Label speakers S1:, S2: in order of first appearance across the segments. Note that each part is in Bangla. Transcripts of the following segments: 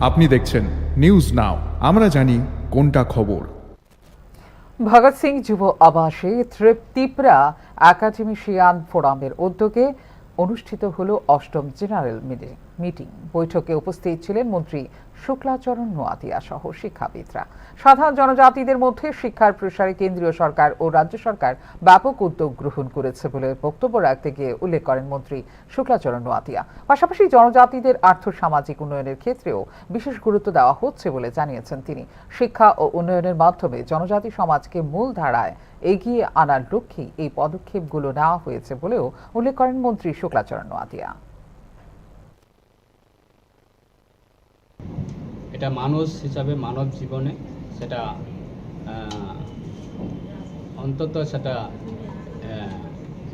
S1: আপনি দেখছেন নিউজ নাও আমরা জানি কোনটা খবর।
S2: ভগৎ সিং যুব আবাসে তৃপ্তিপ্রা একাডেমি একাডেমিশিয়ান ফোরামের উদ্যোগে অনুষ্ঠিত হলো অষ্টম জেনারেল মিটি- মিটিং। বৈঠকে উপস্থিত ছিলেন মন্ত্রী শুক্লাচরণ নোয়াতিয়া সহ শিক্ষাবিদরা। সাধারণ জনজাতিদের মধ্যে শিক্ষার প্রসারে কেন্দ্রীয় সরকার ও রাজ্য সরকার ব্যাপক উদ্যোগ গ্রহণ করেছে বলে বক্তব্য রাখতে গিয়ে উল্লেখ করেন মন্ত্রী শুক্লাচরণ নোয়াতিয়া। পাশাপাশি জনজাতিদের আর্থ সামাজিক উন্নয়নের ক্ষেত্রেও বিশেষ গুরুত্ব দেওয়া হচ্ছে বলে জানিয়েছেন তিনি। শিক্ষা ও উন্নয়নের মাধ্যমে জনজাতি সমাজকে মূল ধারায় এগিয়ে আনার লক্ষ্যেই এই পদক্ষেপগুলো নেওয়া হয়েছে বলেও উল্লেখ করেন মন্ত্রী শুক্লাচরণ নোয়াতিয়া।
S3: এটা মানুষ হিসাবে মানব জীবনে সেটা অন্তত সেটা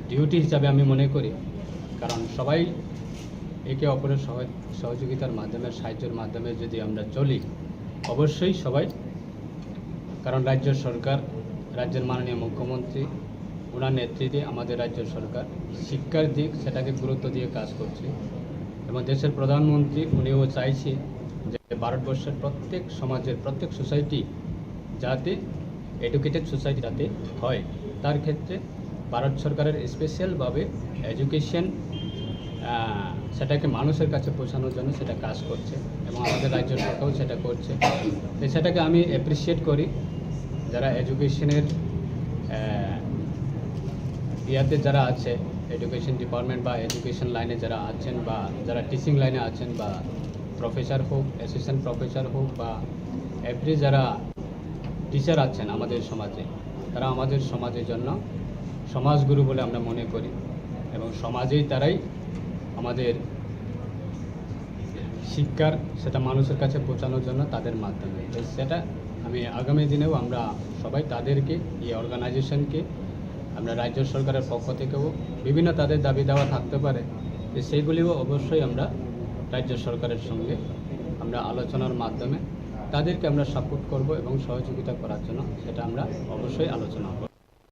S3: ডিউটি হিসাবে আমি মনে করি। কারণ সবাই একে অপরের সহযোগিতার মাধ্যমে, সাহায্যের মাধ্যমে যদি আমরা চলি, অবশ্যই সবাই, কারণ রাজ্য সরকার, রাজ্যের মাননীয় মুখ্যমন্ত্রী, ওনার নেতৃত্বে আমাদের রাজ্য সরকার শিক্ষার দিক সেটাকে গুরুত্ব দিয়ে কাজ করছে। এবং দেশের প্রধানমন্ত্রী, উনিও চাইছে যে ভারতবর্ষের প্রত্যেক সমাজের প্রত্যেক সোসাইটি যাতে এডুকেটেড সোসাইটি যাতে হয়, তার ক্ষেত্রে ভারত সরকারের স্পেশালভাবে এডুকেশন সেটাকে মানুষের কাছে পৌঁছানোর জন্য সেটা কাজ করছে এবং আমাদের রাজ্য সরকারও সেটা করছে। সেটাকে আমি অ্যাপ্রিসিয়েট করি। যারা এডুকেশনের ইয়াতে যারা আছে এডুকেশন ডিপার্টমেন্ট বা এডুকেশন লাইনে যারা আছেন বা যারা টিচিং লাইনে আছেন বা প্রফেসর হোক অ্যাসিস্ট্যান্ট প্রফেসর হোক বা এভরি যারা টিচার আছেন আমাদের সমাজে, তারা আমাদের সমাজের জন্য সমাজগুরু বলে আমরা মনে করি এবং সমাজেই তারাই আমাদের শিক্ষার সেটা মানুষের কাছে পৌঁছানোর জন্য তাদের মাধ্যমে। সেটা আমি আগামী দিনেও আমরা সবাই তাদেরকে, এই অর্গানাইজেশনকে আমরা রাজ্য সরকারের পক্ষ থেকেও বিভিন্ন তাদের দাবি দেওয়া থাকতে পারে। সেইগুলিও অবশ্যই আমরা রাজ্য সরকারের সঙ্গে আমরা আলোচনার মাধ্যমে তাদেরকে আমরা সাপোর্ট করব এবং সহযোগিতা করার জন্য সেটা আমরা অবশ্যই আলোচনা করব।